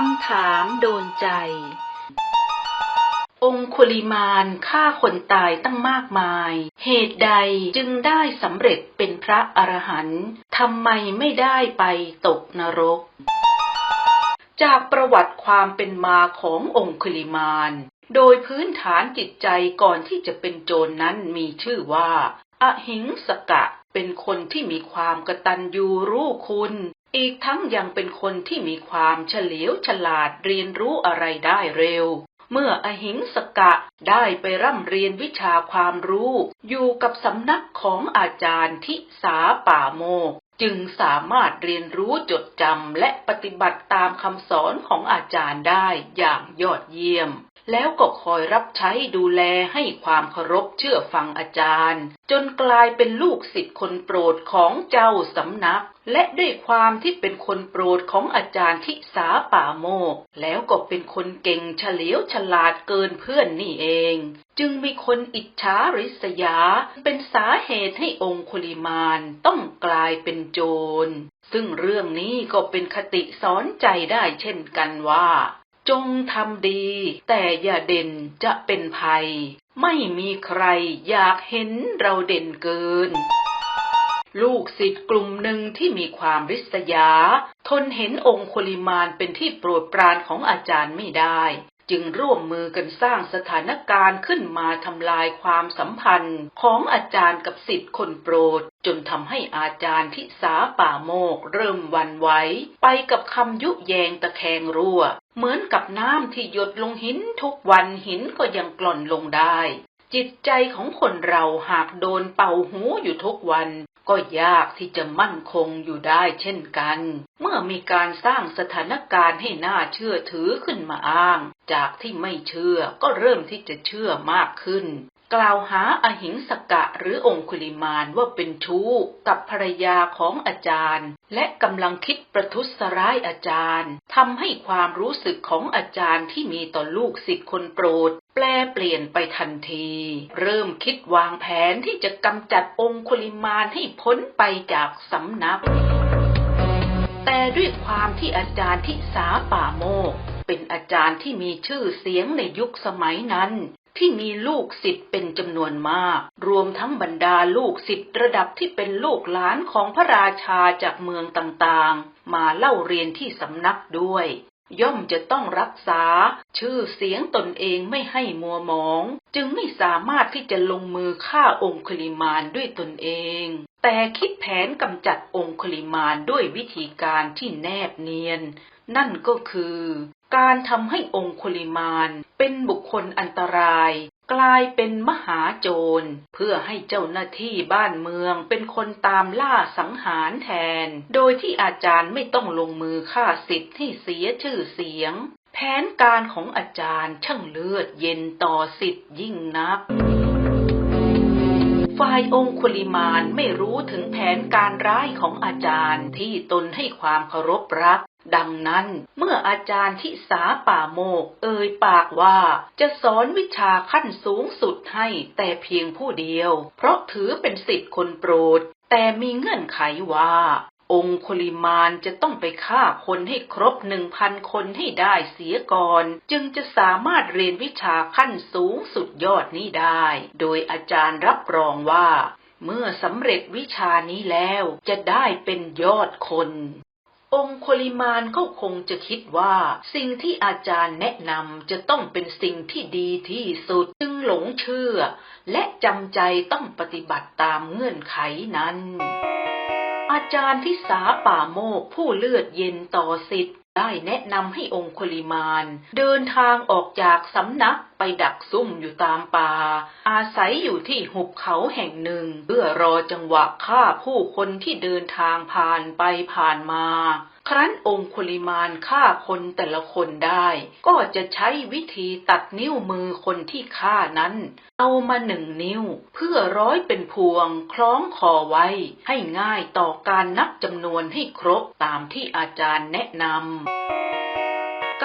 คำถามโดนใจ องคุลิมานฆ่าคนตายตั้งมากมาย เหตุใดจึงได้สำเร็จเป็นพระอรหันต์ทำไมไม่ได้ไปตกนรก จากประวัติความเป็นมาขององคุลิมาน โดยพื้นฐานจิตใจก่อนที่จะเป็นโจรนนั้นมีชื่อว่า อหิงสกะเป็นคนที่มีความกตัญญูรู้คุณ อีกทั้งยังเป็นคนที่มีความเฉลียวฉลาดเรียนรู้อะไรได้เร็ว เมื่ออหิงสกะได้ไปร่ำเรียนวิชาความรู้ อยู่กับสำนักของอาจารย์ทิสาป่าโมก จึงสามารถเรียนรู้จดจำและปฏิบัติตามคำสอนของอาจารย์ได้อย่างยอดเยี่ยม แล้วก็คอยรับใช้ดูแลให้ความเคารพเชื่อฟังอาจารย์ จนกลายเป็นลูกศิษย์คนโปรดของเจ้าสำนัก และด้วยความที่เป็นคนโปรดของอาจารย์ทิสาป่าโมก แล้วก็เป็นคนเก่งเฉลียวฉลาดเกินเพื่อนนี่เอง จึงมีคนอิจฉาริษยา เป็นสาเหตุให้องคุลิมานต้องกลายเป็นโจร ซึ่งเรื่องนี้ก็เป็นคติสอนใจได้เช่นกันว่า จงทำดี แต่อย่าเด่นจะเป็นภัย ไม่มีใครอยากเห็นเราเด่นเกิน ลูกศิษย์กลุ่มหนึ่งที่มีความริษยา ทนเห็นองคุลิมานเป็นที่โปรดปรานของอาจารย์ไม่ได้ จึงร่วมมือกันสร้างสถานการณ์ขึ้นมาทำลายความสัมพันธ์ของอาจารย์กับศิษย์คนโปรด จนทำให้อาจารย์ทิสาป่าโมก เริ่มวันไหวไปกับคำยุแยงตะแคงรั่ว เหมือนกับน้ำที่หยดลงหินทุกวันหินก็ยังกล่อนลงได้ จิตใจของคนเราหากโดนเป่าหูอยู่ทุกวัน ก็ยากที่จะมั่นคงอยู่ได้เช่นกัน เมื่อมีการสร้างสถานการณ์ให้น่าเชื่อถือขึ้นมาอ้าง จากที่ไม่เชื่อก็เริ่มที่จะเชื่อมากขึ้น กล่าวหาอหิงสกะหรือองคุลิมานว่าเป็นชู้กับภรรยาของอาจารย์ และกำลังคิดประทุษร้ายอาจารย์ทำให้ความรู้สึกของอาจารย์ที่มีต่อลูกศิษย์คนโปรด แปลเปลี่ยนไปทันที เริ่มคิดวางแผนที่จะกำจัดองคุลิมานให้พ้นไปจากสำนัก แต่ด้วยความที่อาจารย์ทิสาป่าโมกเป็นอาจารย์ที่มีชื่อเสียงในยุคสมัยนั้น ที่มีลูกศิษย์เป็นจำนวนมาก รวมทั้งบรรดาลูกศิษย์ระดับที่เป็นลูกหลานของพระราชาจากเมืองต่างๆ มาเล่าเรียนที่สำนักด้วย ย่อมจะต้องรักษา ชื่อเสียงตนเองไม่ให้มัวหมอง จึงไม่สามารถที่จะลงมือฆ่าองคุลิมานด้วยตนเอง แต่คิดแผนกำจัดองคุลิมานด้วยวิธีการที่แนบเนียน นั่นก็คือ การทำให้องคุลิมานเป็นบุคคลอันตราย กลายเป็นมหาโจร เพื่อให้เจ้าหน้าที่บ้านเมืองเป็นคนตามล่าสังหารแทน โดยที่อาจารย์ไม่ต้องลงมือฆ่าสิทธิ์ให้เสียชื่อเสียง แผนการของอาจารย์ช่างเลือดเย็นต่อสิทธิ์ยิ่งนักฝ่ายองคุลิมานไม่รู้ถึงแผนการร้ายของอาจารย์ที่ตนให้ความเคารพรัก ดังนั้น เมื่ออาจารย์ทิสาป่าโมก เอ่ยปากว่าจะสอนวิชาขั้นสูงสุดให้แต่เพียงผู้เดียว เพราะถือเป็นสิทธิ์คนโปรด แต่มีเงื่อนไขว่า องคุลิมานจะต้องไปฆ่าคนให้ครบหนึ่งพันคนให้ได้เสียก่อน จึงจะสามารถเรียนวิชาขั้นสูงสุดยอดนี้ได้ โดยอาจารย์รับรองว่าเมื่อสำเร็จวิชานี้แล้วจะได้เป็นยอดคน องคุลิมานก็คงจะคิดว่า สิ่งที่อาจารย์แนะนำจะต้องเป็นสิ่งที่ดีที่สุดจึงหลงเชื่อ และจำใจต้องปฏิบัติตามเงื่อนไขนั้นอาจารย์ที่สาป่าโมกผู้เลือดเย็นต่อสิทธิ์ ได้แนะนำให้องคุลิมานเดินทางออกจากสำนักไปดักซุ่มอยู่ตามป่า อาศัยอยู่ที่หุบเขาแห่งหนึ่ง เพื่อรอจังหวะฆ่าผู้คนที่เดินทางผ่านไปผ่านมา ครั้นองคุลิมานฆ่าคนแต่ละคนได้ ก็จะใช้วิธีตัดนิ้วมือคนที่ฆ่านั้น เอามาหนึ่งนิ้ว เพื่อร้อยเป็นพวงคล้องคอไว้ ให้ง่ายต่อการนับจำนวนให้ครบตามที่อาจารย์แนะนำ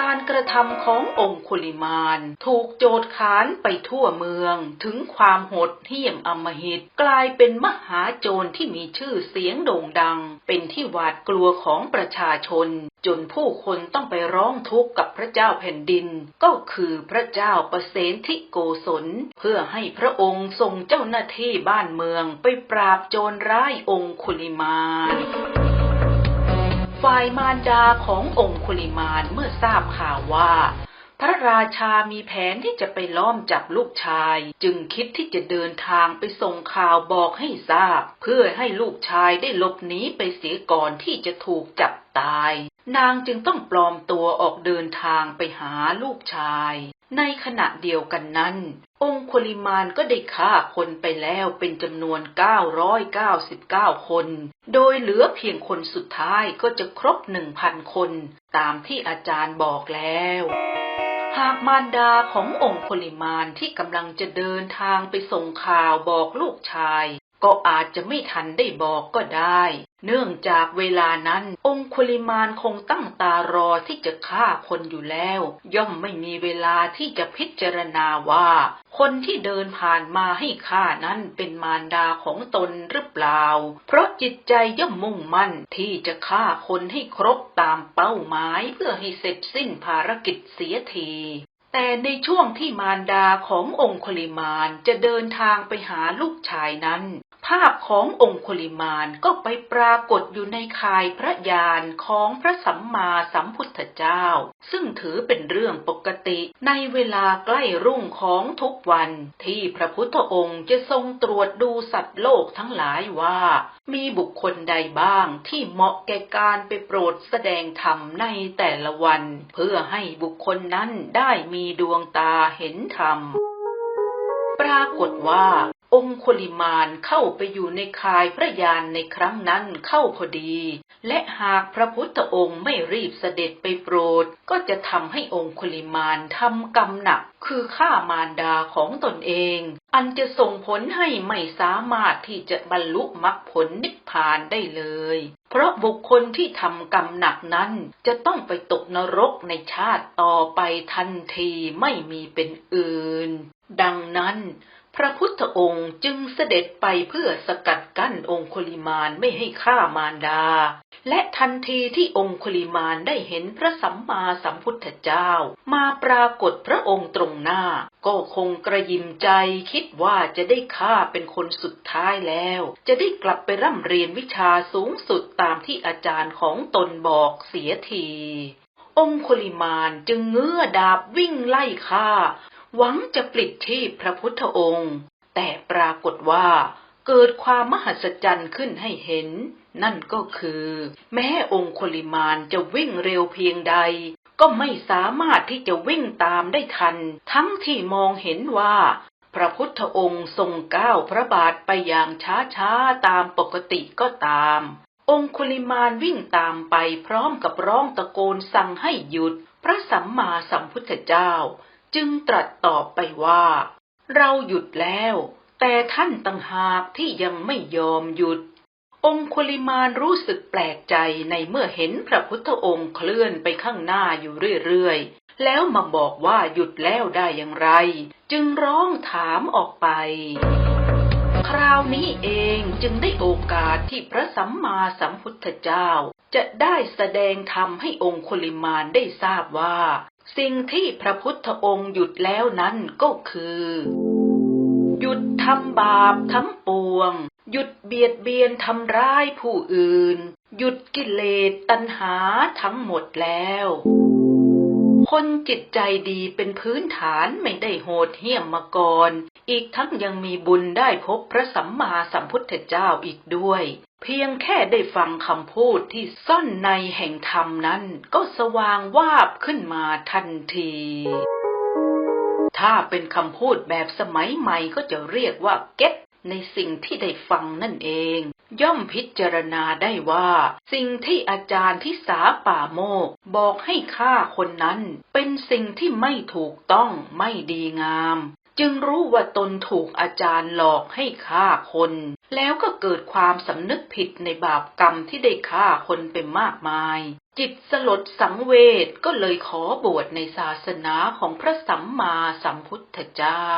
การกระทำขององคุลิมาน ถูกโจทย์ค้านไปทั่วเมือง ถึงความโหดเหี้ยมอมหิต กลายเป็นมหาโจรที่มีชื่อเสียงโด่งดัง เป็นที่หวาดกลัวของประชาชน จนผู้คนต้องไปร้องทุกข์กับพระเจ้าแผ่นดิน ก็คือพระเจ้าประเสนทิโกศล เพื่อให้พระองค์ส่งเจ้าหน้าที่บ้านเมืองไปปราบโจรร้ายองคุลิมาน ฝ่ายมารดาขององคุลิมานเมื่อทราบข่าวว่า พระราชามีแผนที่จะไปล้อมจับลูกชาย จึงคิดที่จะเดินทางไปส่งข่าวบอกให้ทราบ เพื่อให้ลูกชายได้หลบหนีไปเสียก่อนที่จะถูกจับตาย นางจึงต้องปลอมตัวออกเดินทางไปหาลูกชาย ในขณะเดียวกันนั้น องคุลิมานก็ได้ฆ่าคนไปแล้วเป็นจำนวน 999 คน โดยเหลือเพียงคนสุดท้ายก็จะครบ 1,000 คนตามที่อาจารย์บอกแล้วหากมารดาขององคุลิมานที่กำลังจะเดินทางไปส่งข่าวบอกลูกชาย ก็อาจจะไม่ทันได้บอกก็ได้ เนื่องจากเวลานั้นองคุลิมานคงตั้งตารอที่จะฆ่าคนอยู่แล้ว ย่อมไม่มีเวลาที่จะพิจารณาว่า คนที่เดินผ่านมาให้ฆ่านั้นเป็นมารดาของตนหรือเปล่า เพราะจิตใจย่อมมุ่งมั่นที่จะฆ่าคนให้ครบตามเป้าหมายเพื่อให้เสร็จสิ้นภารกิจเสียที แต่ในช่วงที่มารดาขององคุลิมานจะเดินทางไปหาลูกชายนั้น ภาพขององคุลิมานก็ไปปรากฏอยู่ในคายพระยานของพระสัมมาสัมพุทธเจ้า ซึ่งถือเป็นเรื่องปกติในเวลาใกล้รุ่งของทุกวันที่พระพุทธองค์จะทรงตรวจดูสัตว์โลกทั้งหลายว่า มีบุคคลใดบ้างที่เหมาะแก่การไปโปรดแสดงธรรมในแต่ละวัน เพื่อให้บุคคลนั้นได้มีดวงตาเห็นธรรม ปรากฏว่า องคุลิมานเข้าไปอยู่ในคายพระยานในครั้งนั้นเข้าพอดี และหากพระพุทธองค์ไม่รีบเสด็จไปโปรด ก็จะทำให้องคุลิมานทำกรรมหนักคือฆ่ามารดาของตนเอง อันจะส่งผลให้ไม่สามารถที่จะบรรลุมรรคผลนิพพานได้เลย เพราะบุคคลที่ทำกรรมหนักนั้น จะต้องไปตกนรกในชาติต่อไปทันทีไม่มีเป็นอื่น ดังนั้น พระพุทธองค์จึงเสด็จไปเพื่อสกัดกั้นองคุลิมานไม่ให้ฆ่ามารดา และทันทีที่องคุลิมานได้เห็นพระสัมมาสัมพุทธเจ้า มาปรากฏพระองค์ตรงหน้า ก็คงกระยิมใจคิดว่าจะได้ฆ่าเป็นคนสุดท้ายแล้ว จะได้กลับไปร่ำเรียนวิชาสูงสุดตามที่อาจารย์ของตนบอกเสียทีองคุลิมานจึงเงื้อดาบวิ่งไล่ฆ่า หวังจะปลิดชีพพระพุทธองค์ แต่ปรากฏว่าเกิดความมหัศจรรย์ขึ้นให้เห็น นั่นก็คือ แม้องคุลิมานจะวิ่งเร็วเพียงใด ก็ไม่สามารถที่จะวิ่งตามได้ทัน ทั้งที่มองเห็นว่า พระพุทธองค์ทรงก้าวพระบาทไปอย่างช้าๆตามปกติก็ตาม องคุลิมานวิ่งตามไปพร้อมกับร้องตะโกนสั่งให้หยุด พระสัมมาสัมพุทธเจ้า จึงตรัสตอบไปว่า เราหยุดแล้ว แต่ท่านต่างหากที่ยังไม่ยอมหยุด องคุลิมานรู้สึกแปลกใจในเมื่อเห็นพระพุทธองค์เคลื่อนไปข้างหน้าอยู่เรื่อยๆ แล้วมาบอกว่าหยุดแล้วได้อย่างไร จึงร้องถามออกไปคราวนี้เองจึงได้โอกาสที่พระสัมมาสัมพุทธเจ้า จะได้แสดงธรรมให้องคุลิมานได้ทราบว่า สิ่งที่พระพุทธองค์หยุดแล้วนั้นก็คือ หยุดทำบาปทั้งปวง หยุดเบียดเบียนทำร้ายผู้อื่น หยุดกิเลสตัณหาทั้งหมดแล้ว คนจิตใจดีเป็นพื้นฐานไม่ได้โหดเหี้ยมมาก่อน อีกทั้งยังมีบุญได้พบพระสัมมาสัมพุทธเจ้าอีกด้วย เพียงแค่ได้ฟังคำพูดที่ซ่อนในแห่งธรรมนั้น ก็สว่างวาบขึ้นมาทันที ถ้าเป็นคำพูดแบบสมัยใหม่ก็จะเรียกว่าเก็ตในสิ่งที่ได้ฟังนั่นเอง ย่อมพิจารณาได้ว่า สิ่งที่อาจารย์ที่สาป่าโมก บอกให้ฆ่าคนนั้น เป็นสิ่งที่ไม่ถูกต้องไม่ดีงาม จึงรู้ว่าตนถูกอาจารย์หลอกให้ฆ่าคน แล้วก็เกิดความสำนึกผิดในบาปกรรมที่ได้ฆ่าคนไปมากมาย จิตสลดสังเวชก็เลยขอบวชในศาสนาของพระสัมมาสัมพุทธเจ้า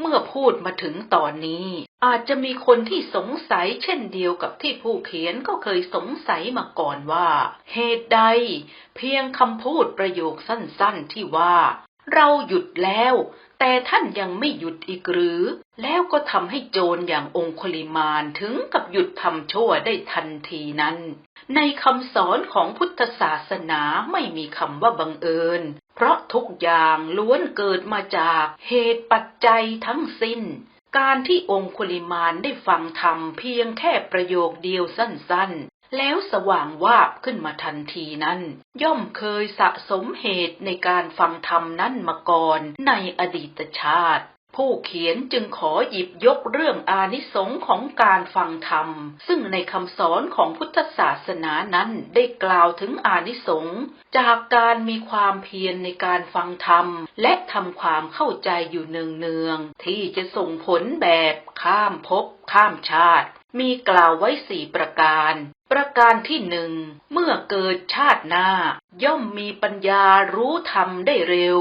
เมื่อพูดมาถึงตอนนี้ อาจจะมีคนที่สงสัยเช่นเดียวกับที่ผู้เขียนก็เคยสงสัยมาก่อนว่า เหตุใด เพียงคำพูดประโยคสั้นๆที่ว่าเราหยุดแล้ว แต่ท่านยังไม่หยุดอีกหรือ แล้วก็ทำให้โจรอย่างองคุลิมานถึงกับหยุดทำชั่วได้ทันทีนั้น ในคำสอนของพุทธศาสนาไม่มีคำว่าบังเอิญ เพราะทุกอย่างล้วนเกิดมาจากเหตุปัจจัยทั้งสิ้น การที่องคุลิมานได้ฟังธรรมเพียงแค่ประโยคเดียวสั้น แล้วสว่างวาบขึ้นมาทันทีนั้น ย่อมเคยสะสมเหตุในการฟังธรรมนั้นมาก่อนในอดีตชาติ ผู้เขียนจึงขอหยิบยกเรื่องอานิสงส์ของการฟังธรรม ซึ่งในคำสอนของพุทธศาสนานั้นได้กล่าวถึงอานิสงส์จากการมีความเพียรในการฟังธรรม และทำความเข้าใจอยู่เนืองๆที่จะส่งผลแบบข้ามภพข้ามชาติมีกล่าวไว้สี่ประการ ประการที่หนึ่ง เมื่อเกิดชาติหน้า ย่อมมีปัญญารู้ธรรมได้เร็ว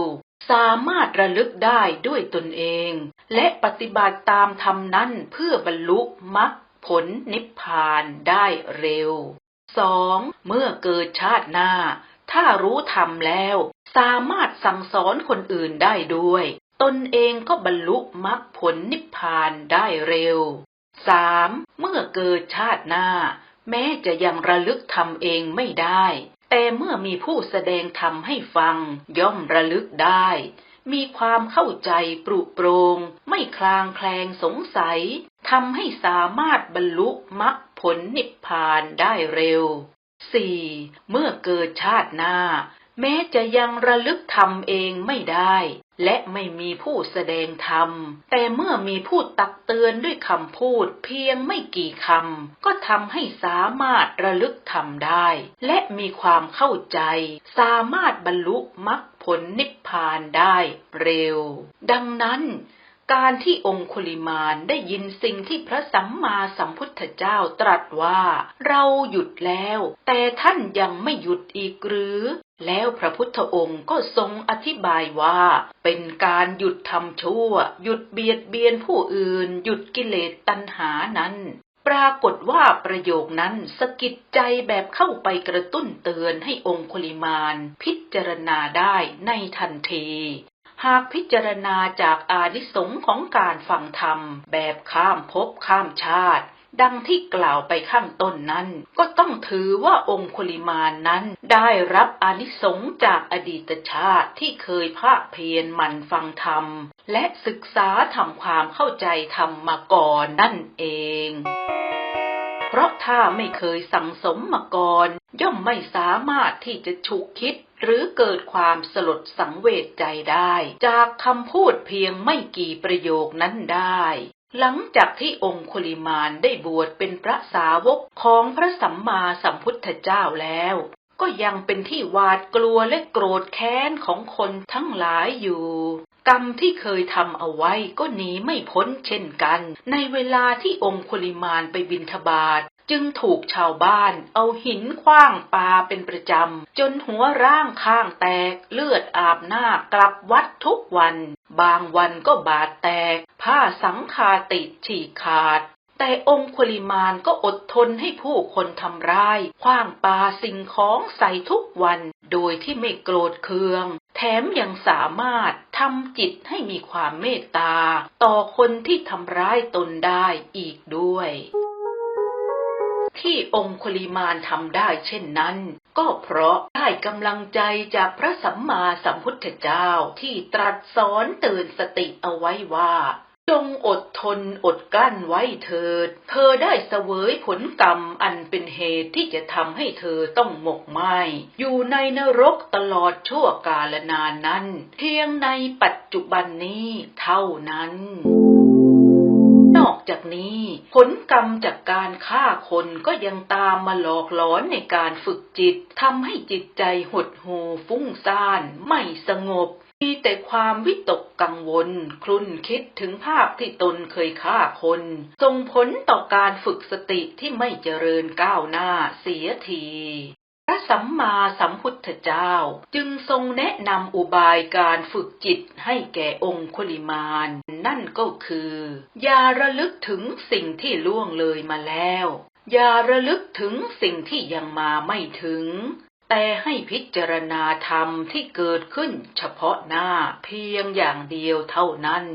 สามารถระลึกได้ด้วยตนเอง และปฏิบัติตามธรรมนั้นเพื่อบรรลุมรรคผลนิพพานได้เร็วสองเมื่อเกิดชาติหน้า ถ้ารู้ธรรมแล้ว สามารถสั่งสอนคนอื่นได้ด้วย ตนเองก็บรรลุมรรคผลนิพพานได้เร็วสามเมื่อเกิดชาติหน้า แม้จะยังระลึกธรรมเองไม่ได้ แต่เมื่อมีผู้แสดงธรรมให้ฟัง ย่อมระลึกได้ มีความเข้าใจปรุโปรง ไม่คลางแคลงสงสัยทำให้สามารถบรรลุมรรคผลนิพพานได้เร็ว 4. เมื่อเกิดชาติหน้า แม้จะยังระลึกธรรมเองไม่ได้ และไม่มีผู้แสดงธรรม แต่เมื่อมีผู้ตักเตือนด้วยคำพูดเพียงไม่กี่คำ ก็ทำให้สามารถระลึกธรรมได้ และมีความเข้าใจ สามารถบรรลุมรรคผลนิพพานได้เร็ว ดังนั้น การที่องคุลิมานได้ยินสิ่งที่พระสัมมาสัมพุทธเจ้าตรัสว่า เราหยุดแล้ว แต่ท่านยังไม่หยุดอีกหรือ แล้วพระพุทธองค์ก็ทรงอธิบายว่า เป็นการหยุดทำชั่ว หยุดเบียดเบียนผู้อื่น หยุดกิเลสตัณหานั้น ปรากฏว่าประโยคนั้นสะกิดใจแบบเข้าไปกระตุ้นเตือนให้องคุลิมานพิจารณาได้ในทันที หากพิจารณาจากอานิสงส์ของการฟังธรรม แบบข้ามภพข้ามชาติ ดังที่กล่าวไปข้างต้นนั้น ก็ต้องถือว่าองคุลิมานนั้น ได้รับอานิสงส์จากอดีตชาติที่เคยภาคเพียรมันฟังธรรม และศึกษาทำความเข้าใจธรรมมาก่อนนั่นเองเพราะถ้าไม่เคยสั่งสมมาก่อน ย่อมไม่สามารถที่จะฉุกคิดหรือเกิดความสลดสังเวชใจได้ จากคำพูดเพียงไม่กี่ประโยคนั้นได้ หลังจากที่องคุลิมานได้บวชเป็นพระสาวกของพระสัมมาสัมพุทธเจ้าแล้ว ก็ยังเป็นที่หวาดกลัวและโกรธแค้นของคนทั้งหลายอยู่กรรมที่เคยทำเอาไว้ก็หนีไม่พ้นเช่นกัน ในเวลาที่องคุลิมานไปบินทบาท จึงถูกชาวบ้านเอาหินคว้างปาเป็นประจำ จนหัวร่างข้างแตกเลือดอาบหน้ากลับวัดทุกวัน บางวันก็บาดแตก ผ้าสังคาติดฉีกขาด แต่องคุลิมานก็อดทนให้ผู้คนทำร้ายคว้างปาสิ่งของใส่ทุกวัน โดยที่ไม่โกรธเคือง แถมยังสามารถทำจิตให้มีความเมตตา ต่อคนที่ทำร้ายตนได้อีกด้วย ที่องคุลิมานทำได้เช่นนั้น ก็เพราะได้กำลังใจจากพระสัมมาสัมพุทธเจ้าที่ตรัสสอนเตือนสติเอาไว้ว่า จงอดทนอดกลั้นไว้เถิด เธอได้เสวยผลกรรมอันเป็นเหตุที่จะทำให้เธอต้องหมกไหมอยู่ในนรกตลอดชั่วกาลนานนั้น เพียงในปัจจุบันนี้เท่านั้นน อกจากนี้ ผลกรรมจากการฆ่าคนก็ยังตามมาหลอกหลอนในการฝึกจิตทำให้จิตใจหดหูฟุ้งซ่าน ไม่สงบมีแต่ความวิตกกังวล ครุ่นคิดถึงภาพที่ตนเคยฆ่าคนส่งผลต่อการฝึกสติที่ไม่เจริญก้าวหน้าเสียที พระสัมมาสัมพุทธเจ้าจึงทรงแนะนำอุบายการฝึกจิตให้แก่องคุลิมานนั่นก็คือ อย่าระลึกถึงสิ่งที่ล่วงเลยมาแล้ว อย่าระลึกถึงสิ่งที่ยังมาไม่ถึง แต่ให้พิจารณาธรรมที่เกิดขึ้นเฉพาะหน้าเพียงอย่างเดียวเท่านั้น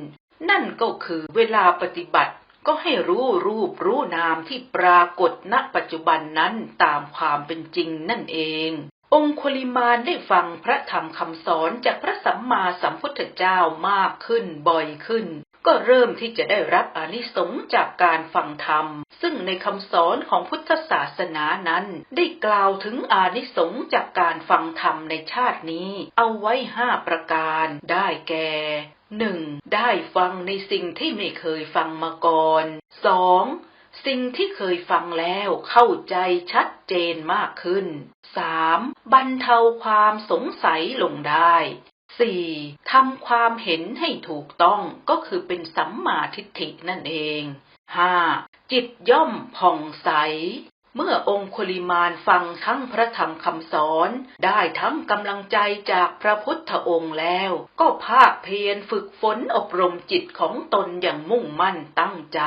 นั่นก็คือเวลาปฏิบัติ ก็ให้รู้รูปรู้นามที่ปรากฏณปัจจุบันนั้นตามความเป็นจริงนั่นเอง องคุลิมานได้ฟังพระธรรมคำสอนจากพระสัมมาสัมพุทธเจ้ามากขึ้นบ่อยขึ้น ก็เริ่มที่จะได้รับอานิสงส์จากการฟังธรรม ซึ่งในคำสอนของพุทธศาสนานั้น ได้กล่าวถึงอานิสงส์จากการฟังธรรมในชาตินี้ เอาไว้ห้าประการได้แก่ หนึ่งได้ฟังในสิ่งที่ไม่เคยฟังมาก่อนสองสิ่งที่เคยฟังแล้วเข้าใจชัดเจนมากขึ้นสามบรรเทาความสงสัยลงได้สี่ทำความเห็นให้ถูกต้องก็คือเป็นสัมมาทิฏฐินั่นเองห้าจิตย่อมผ่องใส เมื่อองคุลิมานฟังทั้งพระธรรมคำสอน ได้ทั้งกำลังใจจากพระพุทธองค์แล้ว ก็ภาคเพียรฝึกฝนอบรมจิตของตนอย่างมุ่งมั่นตั้งใจ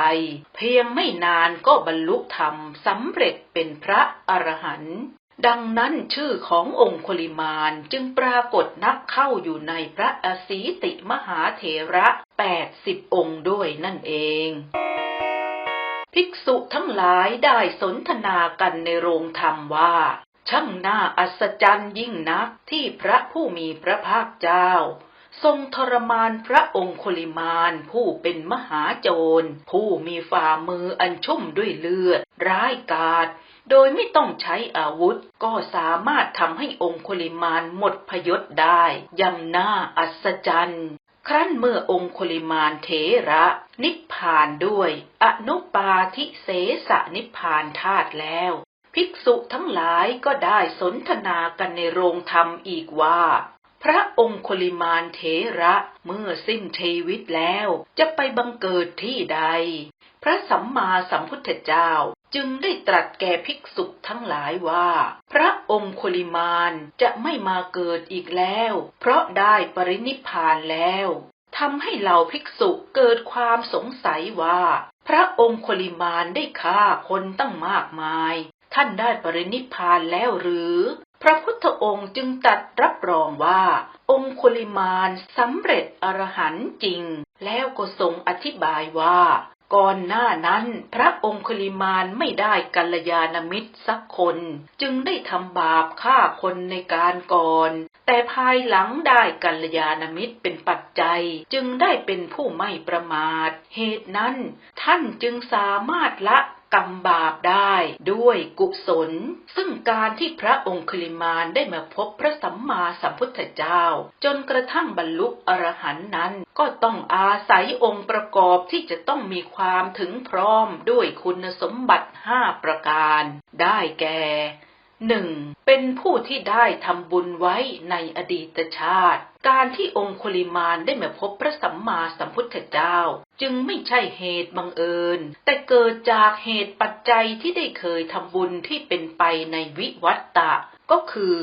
เพียงไม่นานก็บรรลุธรรมสำเร็จเป็นพระอรหันต์ดังนั้นชื่อขององคุลิมานจึงปรากฏนับเข้าอยู่ในพระอสีติมหาเถระแปดสิบองค์ด้วยนั่นเอง ภิกษุทั้งหลายได้สนทนากันในโรงธรรมว่า ช่างน่าอัศจรรย์ยิ่งนักที่พระผู้มีพระภาคเจ้า ทรงทรมานพระองคุลิมานผู้เป็นมหาโจร ผู้มีฝ่ามืออันชุ่มด้วยเลือด ร้ายกาจโดยไม่ต้องใช้อาวุธก็สามารถทำให้องคุลิมานหมดพยศได้ยังน่าอัศจรรย์ ครั้นเมื่อองคุลิมานเถระ นิพพานด้วยอนุปาทิเสสนิพพานธาตุแล้ว ภิกษุทั้งหลายก็ได้สนทนากันในโรงธรรมอีกว่า พระองคุลิมานเถระเมื่อสิ้นชีวิตแล้ว จะไปบังเกิดที่ใด พระสัมมาสัมพุทธเจ้า จึงได้ตรัสแก่ภิกษุทั้งหลายว่า พระองค์คุลิมานจะไม่มาเกิดอีกแล้ว เพราะได้ปรินิพานแล้วทำให้เหล่าภิกษุเกิดความสงสัยว่า พระองค์คุลิมานได้ฆ่าคนตั้งมากมาย ท่านได้ปรินิพานแล้วหรือ พระพุทธองค์จึงตัดรับรองว่า องค์คุลิมานสำเร็จอรหันต์จริง แล้วก็ทรงอธิบายว่า ก่อนหน้านั้นพระองคุลิมานไม่ได้กัลยาณมิตรสักคน จึงได้ทำบาปฆ่าคนในการก่อน แต่ภายหลังได้กัลยาณมิตรเป็นปัจจัย จึงได้เป็นผู้ไม่ประมาท เหตุนั้น ท่านจึงสามารถละ กรรมบาปได้ด้วยกุศล ซึ่งการที่พระองค์คลิมานได้มาพบพระสัมมาสัมพุทธเจ้า จนกระทั่งบรรลุอรหันต์นั้น ก็ต้องอาศัยองค์ประกอบที่จะต้องมีความถึงพร้อมด้วยคุณสมบัติห้าประการ ได้แก่ หนึ่งเป็นผู้ที่ได้ทำบุญไว้ในอดีตชาติ การที่องคุลิมานได้มาพบพระสัมมาสัมพุทธเจ้า จึงไม่ใช่เหตุบังเอิญ แต่เกิดจากเหตุปัจจัยที่ได้เคยทำบุญที่เป็นไปในวิวัตตะ ก็คือ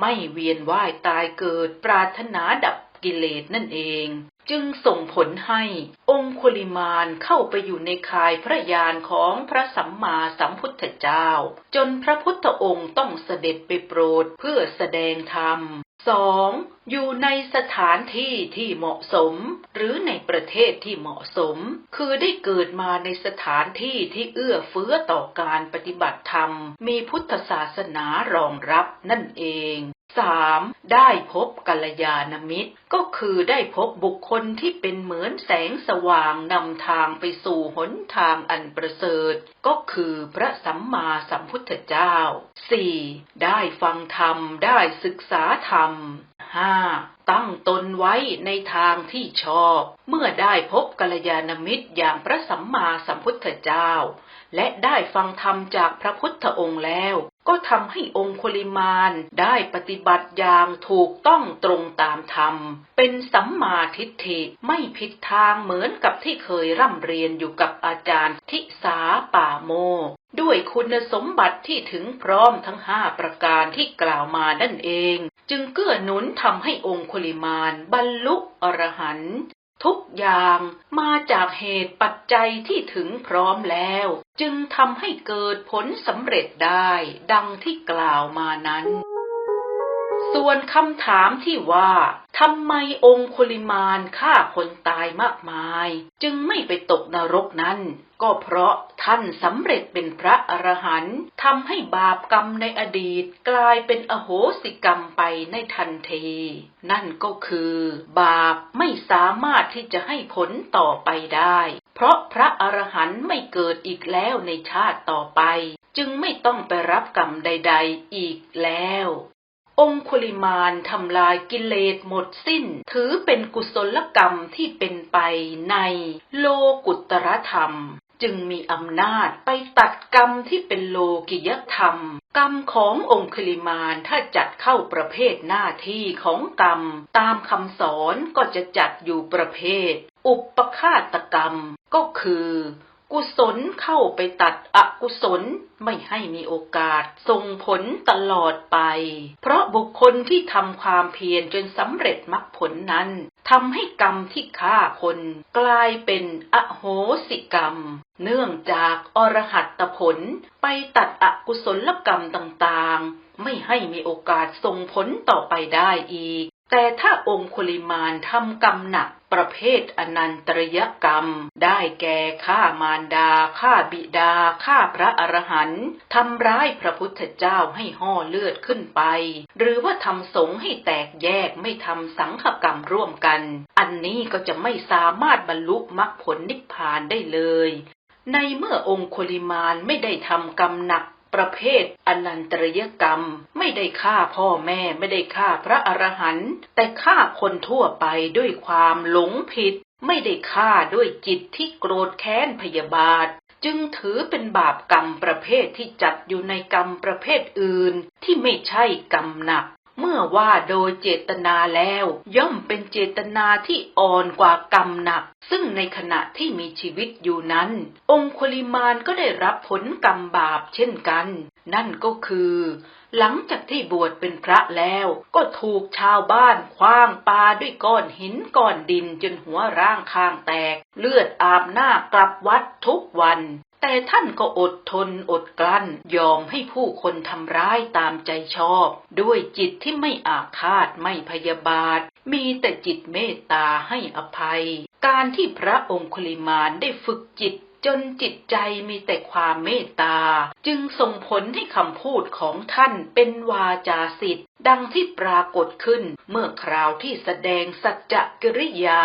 ไม่เวียนว่ายตายเกิดปรารถนาดับ กิเลสนั่นเอง จึงส่งผลให้องคุลิมานเข้าไปอยู่ในคายพระยานของพระสัมมาสัมพุทธเจ้า จนพระพุทธองค์ต้องเสด็จไปโปรดเพื่อแสดงธรรมสองอยู่ในสถานที่ที่เหมาะสม หรือในประเทศที่เหมาะสม คือได้เกิดมาในสถานที่ที่เอื้อเฟื้อต่อการปฏิบัติธรรม มีพุทธศาสนารองรับนั่นเอง สามได้พบกัลยาณมิตร ก็คือได้พบบุคคลที่เป็นเหมือนแสงสว่างนำทางไปสู่หนทางอันประเสริฐ ก็คือพระสัมมาสัมพุทธเจ้าสี่ได้ฟังธรรม ได้ศึกษาธรรมห้าตั้งตนไว้ในทางที่ชอบ เมื่อได้พบกัลยาณมิตรอย่างพระสัมมาสัมพุทธเจ้า และได้ฟังธรรมจากพระพุทธองค์แล้ว ก็ทำให้องคุลิมานได้ปฏิบัติอย่างถูกต้องตรงตามธรรม เป็นสัมมาทิฏฐิไม่ผิดทางเหมือนกับที่เคยร่ำเรียนอยู่กับอาจารย์ทิสาป่าโมด้วยคุณสมบัติที่ถึงพร้อมทั้งห้าประการที่กล่าวมานั่นเอง จึงเกื้อหนุนทำให้องคุลิมานบรรลุอรหันต์ ทุกอย่างมาจากเหตุปัจจัยที่ถึงพร้อมแล้ว จึงทำให้เกิดผลสำเร็จได้ดังที่กล่าวมานั้น ส่วนคำถามที่ว่าทำไมองคุลิมานฆ่าคนตายมากมาย จึงไม่ไปตกนรกนั้น ก็เพราะท่านสำเร็จเป็นพระอรหันต์ทำให้บาปกรรมในอดีตกลายเป็นอโหสิกรรมไปในทันที นั่นก็คือ บาปไม่สามารถที่จะให้ผลต่อไปได้ เพราะพระอรหันต์ไม่เกิดอีกแล้วในชาติต่อไป จึงไม่ต้องไปรับกรรมใด ๆ อีกแล้ว องคุลิมานทำลายกิเลสหมดสิ้น ถือเป็นกุศลกรรมที่เป็นไปในโลกุตรธรรม จึงมีอำนาจไปตัดกรรมที่เป็นโลกิยธรรม กรรมขององคุลิมานถ้าจัดเข้าประเภทหน้าที่ของกรรม ตามคำสอนก็จะจัดอยู่ประเภท อุปฆาตกรรมก็คือ กุศลเข้าไปตัดอกุศลไม่ให้มีโอกาสส่งผลตลอดไป เพราะบุคคลที่ทำความเพียรจนสำเร็จมรรคผลนั้นทำให้กรรมที่ฆ่าคนกลายเป็นอโหสิกรรม เนื่องจากอรหัตผลไปตัดอกุศลกรรมต่างๆ ไม่ให้มีโอกาสส่งผลต่อไปได้อีก แต่ถ้าองคุลิมานทำกรรมหนักประเภทอนันตรยกรรม ได้แก่ฆ่ามารดาฆ่าบิดาฆ่าพระอรหันต์ทำร้ายพระพุทธเจ้าให้ห่อเลือดขึ้นไป หรือว่าทำสงให้แตกแยกไม่ทำสังฆกรรมร่วมกัน อันนี้ก็จะไม่สามารถบรรลุมรรคผลนิพพานได้เลย ในเมื่อองคุลิมานไม่ได้ทำกรรมหนัก ประเภทอนันตรยกรรม ไม่ได้ฆ่าพ่อแม่ไม่ได้ฆ่าพระอรหันต์แต่ฆ่าคนทั่วไปด้วยความหลงผิด ไม่ได้ฆ่าด้วยจิตที่โกรธแค้นพยาบาท จึงถือเป็นบาปกรรมประเภทที่จัดอยู่ในกรรมประเภทอื่น ที่ไม่ใช่กรรมหนัก เมื่อว่าโดยเจตนาแล้ว ย่อมเป็นเจตนาที่อ่อนกว่ากรรมหนัก ซึ่งในขณะที่มีชีวิตอยู่นั้น องคุลิมานก็ได้รับผลกรรมบาปเช่นกัน นั่นก็คือ หลังจากที่บวชเป็นพระแล้วก็ถูกชาวบ้านคว้างปาด้วยก้อนหินก้อนดินจนหัวร่างข้างแตก เลือดอาบหน้ากลับวัดทุกวัน แต่ท่านก็อดทนอดกลั้นยอมให้ผู้คนทำร้ายตามใจชอบ ด้วยจิตที่ไม่อาฆาตไม่พยาบาท มีแต่จิตเมตตาให้อภัย การที่พระองคุลิมานได้ฝึกจิต จนจิตใจมีแต่ความเมตตา จึงส่งผลให้คำพูดของท่านเป็นวาจาสิทธิ์ดังที่ปรากฏขึ้นเมื่อคราวที่แสดงสัจจกิริยา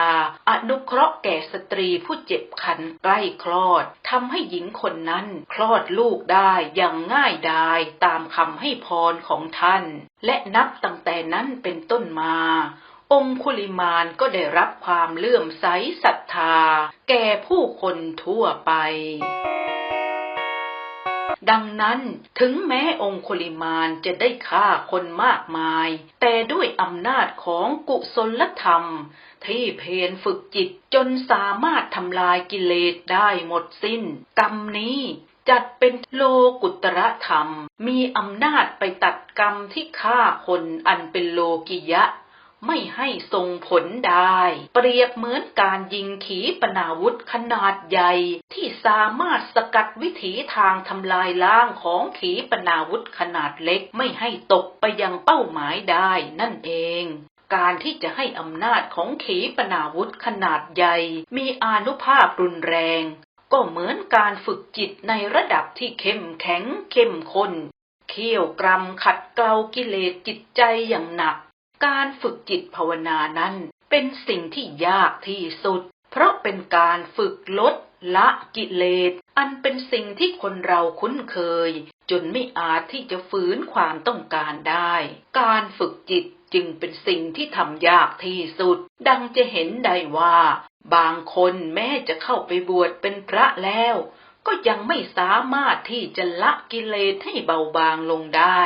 อนุเคราะห์แก่สตรีผู้เจ็บคันใกล้คลอดทำให้หญิงคนนั้นคลอดลูกได้อย่างง่ายดายตามคำให้พรของท่าน และนับตั้งแต่นั้นเป็นต้นมา องคุลิมานก็ได้รับความเลื่อมใสศรัทธา แก่ผู้คนทั่วไป ดังนั้นถึงแม้องคุลิมานจะได้ฆ่าคนมากมาย แต่ด้วยอำนาจของกุศลธรรม ที่เพนฝึกจิตจนสามารถทำลายกิเลสได้หมดสิ้น กรรมนี้จัดเป็นโลกุตระธรรม มีอำนาจไปตัดกรรมที่ฆ่าคนอันเป็นโลกิยะ ไม่ให้ทรงผลได้ เปรียบเหมือนการยิงขีปนาวุธขนาดใหญ่ ที่สามารถสกัดวิถีทางทำลายล้างของขีปนาวุธขนาดเล็กไม่ให้ตกไปยังเป้าหมายได้นั่นเองการที่จะให้อำนาจของขีปนาวุธขนาดใหญ่ มีอานุภาพรุนแรง ก็เหมือนการฝึกจิตในระดับที่เข้มแข็งเข้มข้นเขี่ยวกรำขัดเกลากิเลสจิตใจอย่างหนัก การฝึกจิตภาวนานั้นเป็นสิ่งที่ยากที่สุด เพราะเป็นการฝึกลดละกิเลส อันเป็นสิ่งที่คนเราคุ้นเคย จนไม่อาจที่จะฝืนความต้องการได้ การฝึกจิตจึงเป็นสิ่งที่ทำยากที่สุด ดังจะเห็นได้ว่า บางคนแม้จะเข้าไปบวชเป็นพระแล้ว ก็ยังไม่สามารถที่จะละกิเลสให้เบาบางลงได้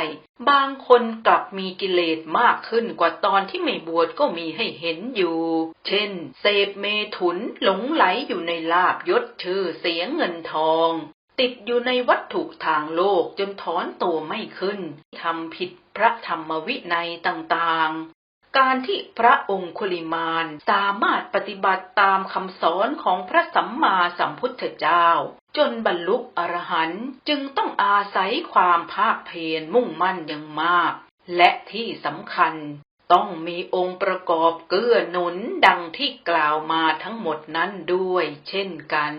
บางคนกลับมีกิเลสมากขึ้นกว่าตอนที่ไม่บวชก็มีให้เห็นอยู่ เช่น เสพเมถุนหลงไหลอยู่ในลาบยศชื่อเสียงเงินทอง ติดอยู่ในวัตถุทางโลกจนถอนตัวไม่ขึ้นทำผิดพระธรรมวินัยต่างๆ การที่พระองคุลิมานสามารถปฏิบัติตามคำสอนของพระสัมมาสัมพุทธเจ้า จนบรรลุอรหันต์จึงต้องอาศัยความภาคเพียรมุ่งมั่นอย่างมาก และที่สำคัญต้องมีองค์ประกอบเกื้อหนุนดังที่กล่าวมาทั้งหมดนั้นด้วยเช่นกัน